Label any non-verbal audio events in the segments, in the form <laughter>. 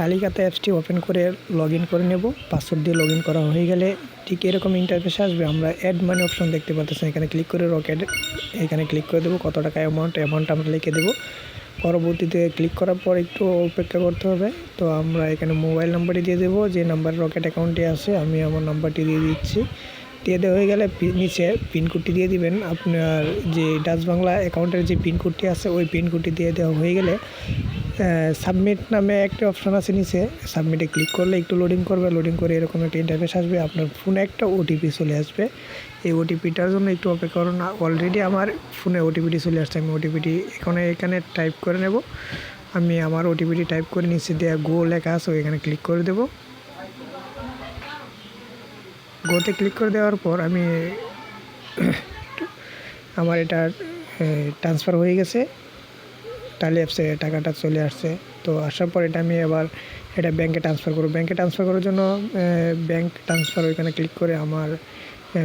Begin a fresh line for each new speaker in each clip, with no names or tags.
তালিকাতে অ্যাপসটি ওপেন করে লগ করে নেব। পাসওয়ার্ড দিয়ে লগ করা হয়ে গেলে ঠিক এরকম ইন্টারফেস আসবে। আমরা অ্যাড মানি অপশন দেখতে পাচ্ছি এখানে ক্লিক করে রকেট এখানে ক্লিক করে দেবো। কত টাকা অ্যামাউন্ট অ্যামাউন্ট আমরা লিখে দেবো। পরবর্তীতে ক্লিক করার পর একটু অপেক্ষা করতে হবে। তো আমরা এখানে মোবাইল নাম্বারটি দিয়ে দেবো। যে নাম্বার রকেট অ্যাকাউন্টে আছে, আমি আমার নাম্বারটি দিয়ে দিচ্ছি। দিয়ে দেওয়া হয়ে গেলে নিচে পিনকোডটি দিয়ে দিবেন। আপনার যে ডাচ বাংলা অ্যাকাউন্টের যে পিনকোডটি আছে, ওই পিনকোডটি দিয়ে দেওয়া হয়ে গেলে সাবমিট নামে একটা অপশন আছে নিচে। সাবমিটে ক্লিক করলে একটু লোডিং করবে লোডিং করে এরকম একটা ইন্টারফেস আসবে, আপনার ফোনে একটা ওটিপি চলে আসবে। এই ওটিপিটার জন্য একটু অপেক্ষা করুন অলরেডি আমার ফোনে ওটিপিটি চলে আসছে, আমি ওটিপিটি এখানে এখানে টাইপ করে নেব। আমি আমার ওটিপিটি টাইপ করে নিচে দেওয়া গো লেখা আছে এখানে ক্লিক করে দেবো। গোতে ক্লিক করে দেওয়ার পর আমি <coughs> আমার এটা ট্রান্সফার হয়ে গেছে। টালি অ্যাপসে টাকাটা চলে আসছে। তো আসার পর এটা আমি এবার এটা ব্যাংকে ট্রান্সফার করব। ব্যাংকে ট্রান্সফার করার জন্য ব্যাংক ট্রান্সফার ওইখানে ক্লিক করে আমার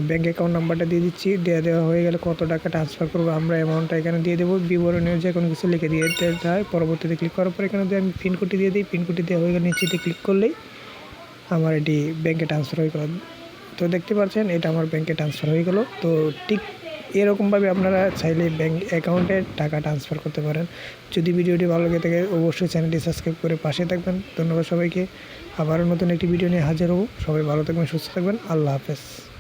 ব্যাংক অ্যাকাউন্ট নাম্বারটা দিয়ে দিচ্ছি। দেওয়া দেওয়া হয়ে গেলে কত টাকা ট্রান্সফার করব, আমরা অ্যামাউন্টটা এখানে দিয়ে দেবো। বিবরণীয় যে কোনো কিছু লিখে দিয়ে দিতে হয়। পরবর্তীতে ক্লিক করার পর এখানে আমি পিনকোডটি দিয়ে দিই। পিনকোডটি দেওয়া হয়ে গেলে নিচেতে ক্লিক করলেই আমার এটি ব্যাংকে ট্রান্সফার হয়ে গেল। তো দেখতে পাচ্ছেন, এটা আমার ব্যাংকে ট্রান্সফার হয়ে গেল। তো ঠিক এরকমভাবে আপনারা চাইলে ব্যাঙ্ক অ্যাকাউন্টে টাকা ট্রান্সফার করতে পারেন। যদি ভিডিওটি ভালো লাগে থাকে, অবশ্যই চ্যানেলটি সাবস্ক্রাইব করে পাশে থাকবেন। ধন্যবাদ সবাইকে। আবারও নতুন একটি ভিডিও নিয়ে হাজির হব। সবাই ভালো থাকবেন, সুস্থ থাকবেন। আল্লাহ হাফেজ।